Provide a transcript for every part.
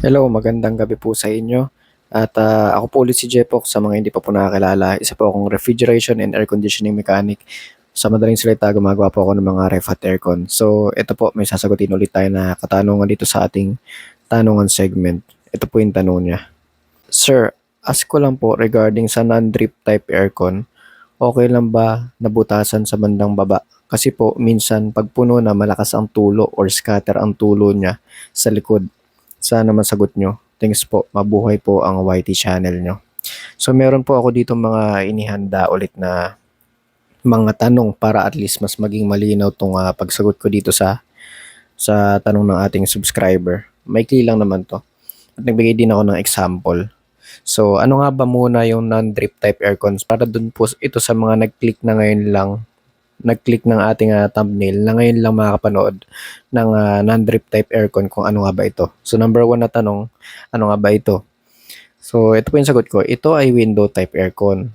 Hello, magandang gabi po sa inyo. At ah, ako po ulit si Jepok sa mga hindi pa po nakakilala. Isa po akong refrigeration and air conditioning mechanic. Sa madaling salita, gumagawa po ako ng mga ref at aircon. So, ito po, may sasagutin ulit tayo na katanungan dito sa ating tanungan segment. Ito po yung tanong niya. Sir, ask ko lang po regarding sa non-drip type aircon, okay lang ba nabutasan sa bandang baba? Kasi po, minsan, pag puno na malakas ang tulo or scatter ang tulo niya sa likod. Sana masagot nyo. Thanks po. Mabuhay po ang YT channel nyo. So meron po ako dito mga inihanda ulit na mga tanong para at least mas maging malinaw tong ah, pagsagot ko dito sa sa tanong ng ating subscriber. Maikli lang naman to. At nagbigay din ako ng example. So ano nga ba muna yung non-drip type aircons? Para dun po ito sa mga nag-click na ngayon lang nag-click ng ating ah, thumbnail na ngayon lang makakapanood ng ah, non-drip type aircon kung ano nga ba ito. So number one na tanong, ano nga ba ito? So ito po yung sagot ko. Ito ay window type aircon.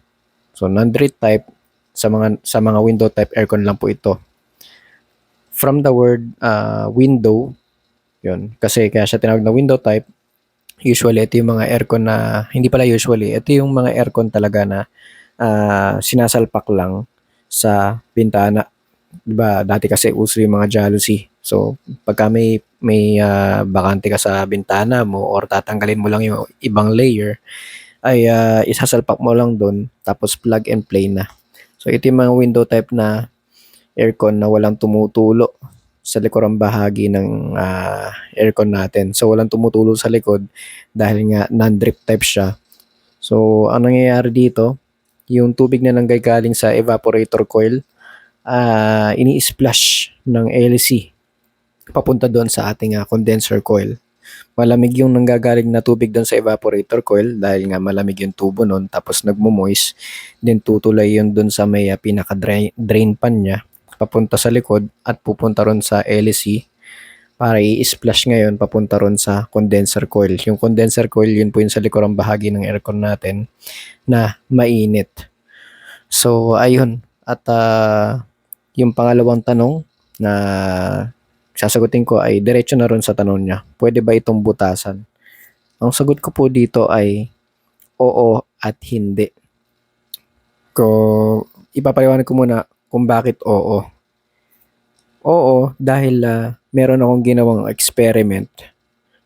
So non-drip type sa mga sa mga window type aircon lang po ito. From the word ah, window, yun. Kasi kaya siya tinawag na window type. Usually ito yung mga aircon na hindi pala usually, ito yung mga aircon talaga na ah, sinasalpak lang sa bintana. 'Di ba? Dati kasi uso yung mga jalousie. So, pagka may may ah, bakante ka sa bintana mo or tatanggalin mo lang yung ibang layer, ay ah, isasalpak mo lang doon tapos plug and play na. So, ito yung mga window type na aircon na walang tumutulo sa likurang bahagi ng ah, aircon natin. So, walang tumutulo sa likod dahil nga non-drip type siya. So, ang nangyayari dito, yung tubig na nanggagaling sa evaporator coil, ah ini-splash ng LC papunta doon sa ating ah, condenser coil. Malamig yung nanggagaling na tubig doon sa evaporator coil dahil nga malamig yung tubo noon tapos nagmo-moist. Then tutulay yun doon sa may ah, pinaka-drain drain pan niya papunta sa likod at pupunta ron sa LC para i-splash ngayon papunta ron sa condenser coil. Yung condenser coil yun po yung sa likurang bahagi ng aircon natin na mainit. So ayun at ah, yung pangalawang tanong na sasagutin ko ay diretso na ron sa tanong niya. Pwede ba itong butasan? Ang sagot ko po dito ay oo at hindi. Ko ipapaliwanag ko muna kung bakit oo. Oo dahil ah, meron akong ginawang experiment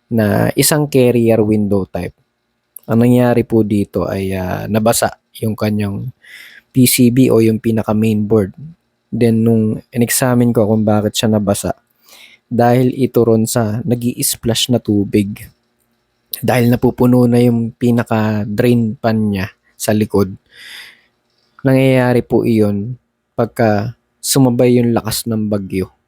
na isang carrier window type. Ang nangyari po dito ay ah, nabasa yung kanyang PCB o yung pinaka mainboard. Then nung in-examine ko kung bakit siya nabasa, dahil ito ron sa nag splash na tubig. Dahil napupuno na yung pinaka drain pan niya sa likod. Nangyayari po iyon pagka sumabay yung lakas ng bagyo.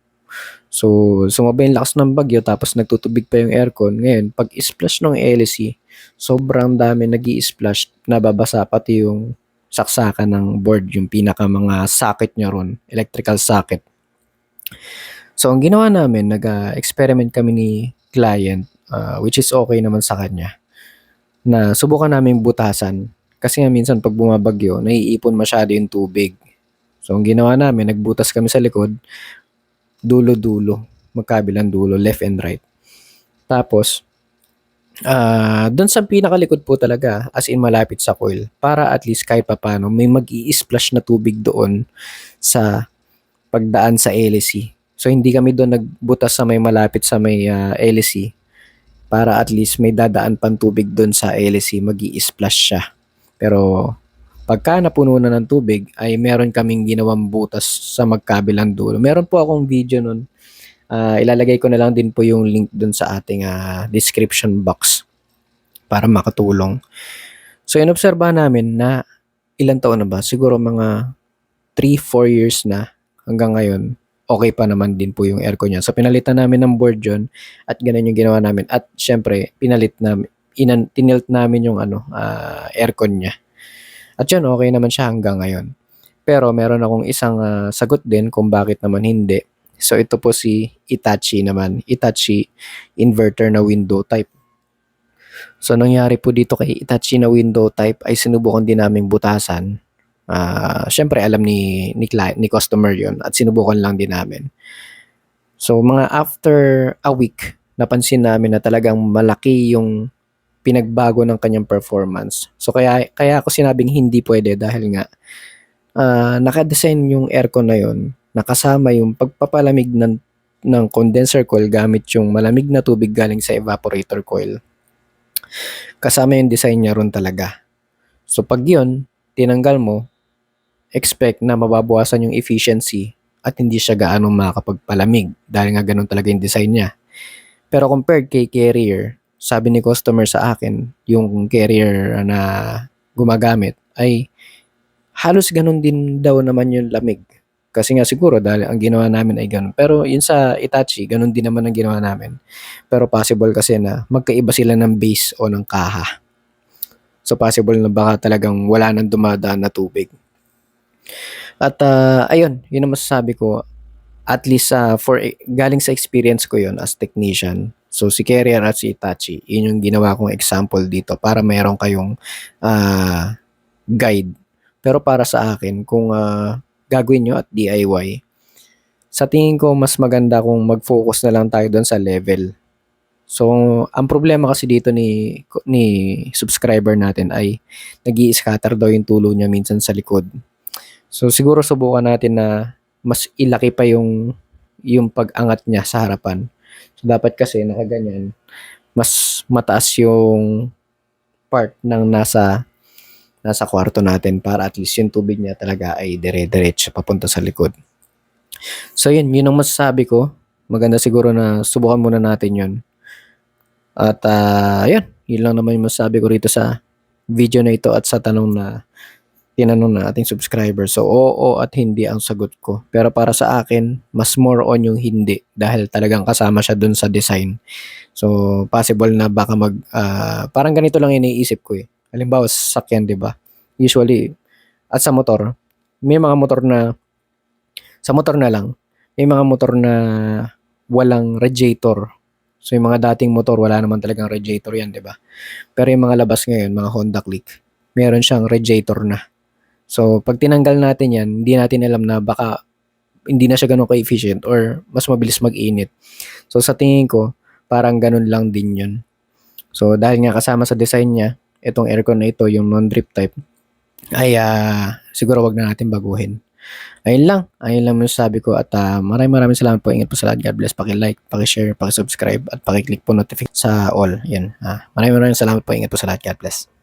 So, sumabay yung lakas ng bagyo tapos nagtutubig pa yung aircon. Ngayon, pag splash ng LC, sobrang dami nag splash nababasa pati yung saksakan ng board, yung pinaka mga socket niya ron, electrical socket. So, ang ginawa namin, nag-experiment kami ni client, ah, which is okay naman sa kanya, na subukan namin butasan. Kasi nga minsan pag bumabagyo, naiipon masyado yung tubig. So, ang ginawa namin, nagbutas kami sa likod, dulo-dulo, magkabilang dulo, left and right. Tapos, ah doon sa pinakalikod po talaga, as in malapit sa coil, para at least kahit papano, may mag splash na tubig doon sa pagdaan sa LC. So, hindi kami doon nagbutas sa may malapit sa may ah, LC para at least may dadaan pang tubig doon sa LC, mag splash siya. Pero pagka napuno na ng tubig ay meron kaming ginawang butas sa magkabilang dulo. Meron po akong video nun. Ah, ilalagay ko na lang din po yung link doon sa ating ah, description box para makatulong. So inobserbahan namin na ilang taon na ba? Siguro mga 3-4 years na hanggang ngayon okay pa naman din po yung aircon niya. So pinalitan namin ng board yun at ganun yung ginawa namin. At syempre, pinalit namin, inan, tinilt namin yung ano, ah, aircon niya. At yun, okay naman siya hanggang ngayon. Pero meron akong isang ah, sagot din kung bakit naman hindi. So ito po si Itachi naman. Itachi inverter na window type. So nangyari po dito kay Itachi na window type ay sinubukan din naming butasan. Ah, syempre alam ni ni client, ni customer 'yon at sinubukan lang din namin. So mga after a week napansin namin na talagang malaki yung pinagbago ng kanyang performance. So kaya kaya ako sinabing hindi pwede dahil nga ah, naka-design yung aircon na yun, nakasama yung pagpapalamig ng ng condenser coil gamit yung malamig na tubig galing sa evaporator coil. Kasama yung design niya ron talaga. So pag yun, tinanggal mo, expect na mababawasan yung efficiency at hindi siya gaano makakapagpalamig dahil nga ganun talaga yung design niya. Pero compared kay carrier, sabi ni customer sa akin, yung carrier na gumagamit ay halos ganun din daw naman yung lamig. Kasi nga siguro dahil ang ginawa namin ay ganun. Pero yun sa Itachi, ganun din naman ang ginawa namin. Pero possible kasi na magkaiba sila ng base o ng kaha. So possible na baka talagang wala nang dumadaan na tubig. At ah, ayun, yun ang masasabi ko. At least ah, for galing sa experience ko yun as technician. So si Carrier at si Itachi, yun yung ginawa kong example dito para mayroon kayong ah, guide. Pero para sa akin, kung ah, gagawin nyo at DIY, sa tingin ko mas maganda kung mag-focus na lang tayo doon sa level. So, ang problema kasi dito ni ni subscriber natin ay nag scatter daw yung tulo niya minsan sa likod. So, siguro subukan natin na mas ilaki pa yung yung pag-angat niya sa harapan. So, dapat kasi nakaganyan, mas mataas yung part ng nasa nasa kwarto natin para at least yung tubig niya talaga ay dire-diretso papunta sa likod. So yun, yun ang masasabi ko. Maganda siguro na subukan muna natin yun. At ah, yun, yun lang naman yung masasabi ko rito sa video na ito at sa tanong na tinanong na ating subscriber. So oo at hindi ang sagot ko. Pero para sa akin, mas more on yung hindi dahil talagang kasama siya dun sa design. So possible na baka mag, ah, parang ganito lang iniisip ko eh. Halimbawa sa sasakyan, di ba? Usually, at sa motor, may mga motor na, sa motor na lang, may mga motor na walang radiator. So yung mga dating motor, wala naman talagang radiator yan, di ba? Pero yung mga labas ngayon, mga Honda Click, meron siyang radiator na. So pag tinanggal natin yan, hindi natin alam na baka hindi na siya ganun ka-efficient or mas mabilis mag-init. So sa tingin ko, parang ganun lang din yun. So dahil nga kasama sa design niya, itong aircon na ito, yung non-drip type, ay ah, siguro wag na natin baguhin. Ayun lang. Ayun lang yung sabi ko. At ah, maraming maraming salamat po. Ingat po sa lahat. God bless. Paki-like, paki-share, paki-subscribe, at paki-click po notification sa all. Yan. Ah, maraming maraming salamat po. Ingat po sa lahat. God bless.